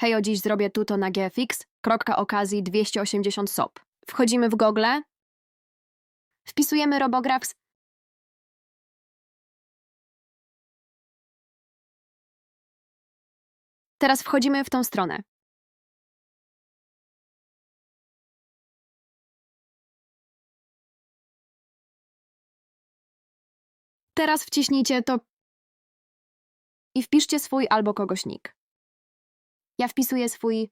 Hejo, dziś zrobię tuto na GFX, kropka okazji 280 SOP. Wchodzimy w Google, wpisujemy Robographs, Teraz wchodzimy w tą stronę. Teraz wciśnijcie to i wpiszcie swój albo kogoś nick. Ja wpisuję swój.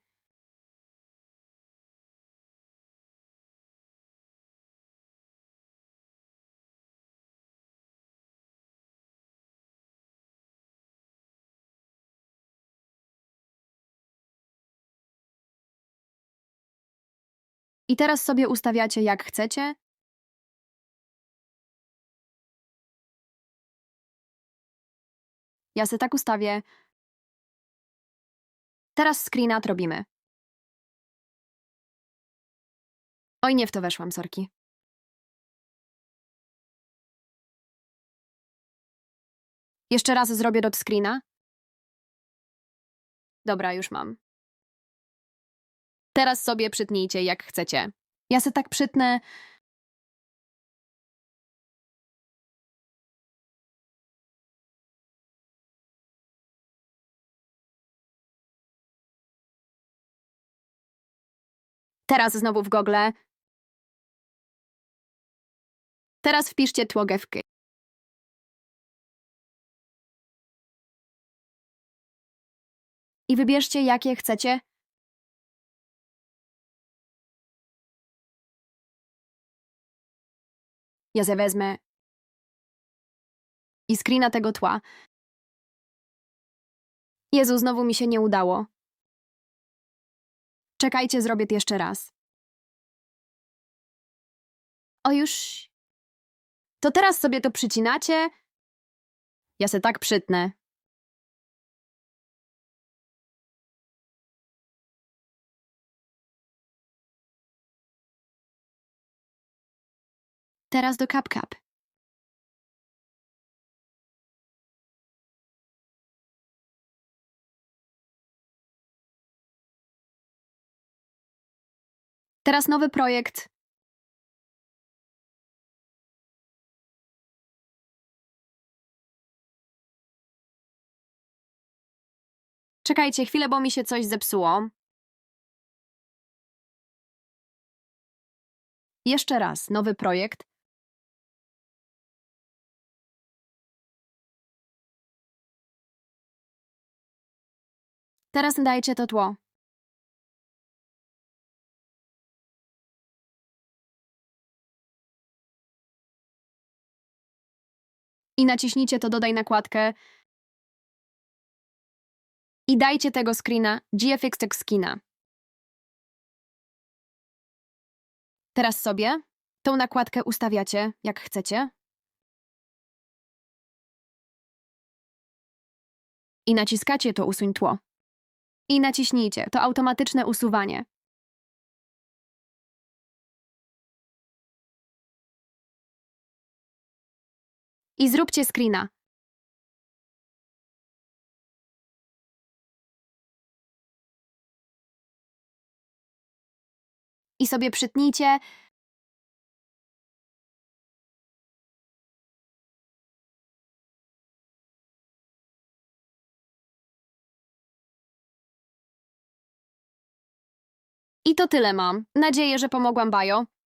I teraz sobie ustawiacie jak chcecie. Ja se tak ustawię. Teraz screenat robimy. Oj, nie w to weszłam, sorki. Jeszcze raz zrobię dot screena. Dobra, już mam. Teraz sobie przytnijcie jak chcecie. Ja se tak przytnę. Teraz znowu w Google. Teraz wpiszcie tłogewki. I wybierzcie jakie chcecie. Ja se wezmę i screena tego tła. Jezu, znowu mi się nie udało. Czekajcie, zrobię to jeszcze raz. O już. To teraz sobie to przycinacie. Ja se tak przytnę. Teraz do CapCap. Teraz nowy projekt. Czekajcie chwilę, bo mi się coś zepsuło. Jeszcze raz, nowy projekt. Teraz dajcie to tło. I naciśnijcie to dodaj nakładkę. I dajcie tego screena GFX Text Skina. Teraz sobie tą nakładkę ustawiacie jak chcecie. I naciskacie to usuń tło. I naciśnijcie to automatyczne usuwanie. I zróbcie screena. I sobie przytnijcie. I to tyle mam. Nadzieję, że pomogłam Bajo.